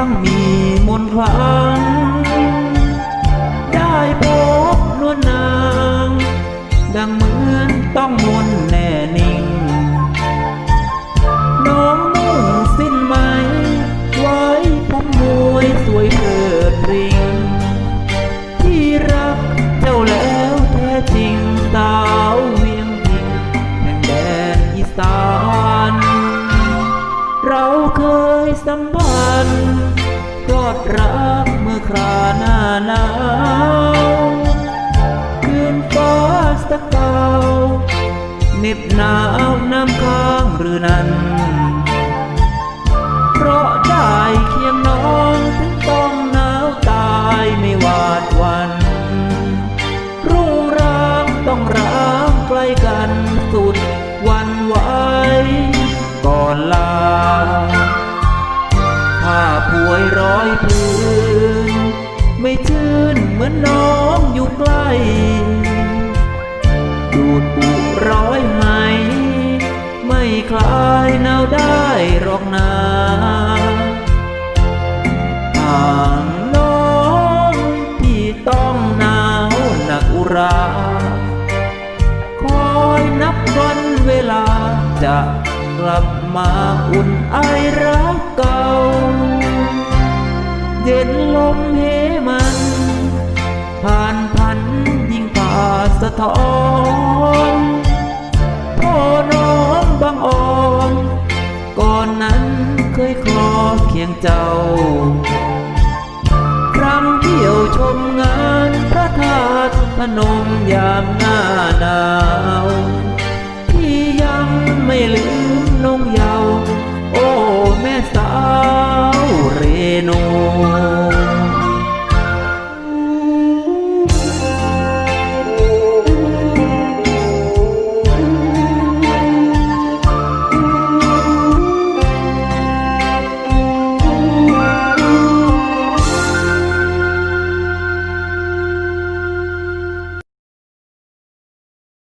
ช่างมีมนพลัง ได้พบนวลนาง ดังเหมือนต้องมนแน่นิ่ง น้องมุ่งสิ้นไหม ไว้ผมมวยสวยเถิดริง ที่รักเจ้าแล้วแท้จริงสาวเวียงพิงแห่งแดนอีสานเราเคยสัมพันธ์ ดรักเมื่อคราหน้าหนาวคืนฟ้าสกาวเน็บหนาวน้ำค้างหรือนั้น เพราะได้เคียงน้องถึงต้องหนาวตายไม่หวาดวัน รุ่งรางต้องร้างใกล้กันสุดวันไหวก่อนลา ร้อยพื้น ไม่ชื่นเหมือนน้องอยู่ใกล้ดูดปุร้อยไหมไม่คลายหนาวได้หรอกนาห่างน้องที่ต้องหนาวหนักอุราคอยนับวันเวลาจะกลับมาอุ่นไอ ผ่านพันยิ่งผ่าสะท้อนพ่อน้องบางอ่อน ก่อนนั้นเคยคลอเคียงเจ้า ครั้งเที่ยวชมงานพระธาตุพนมยามหน้าหน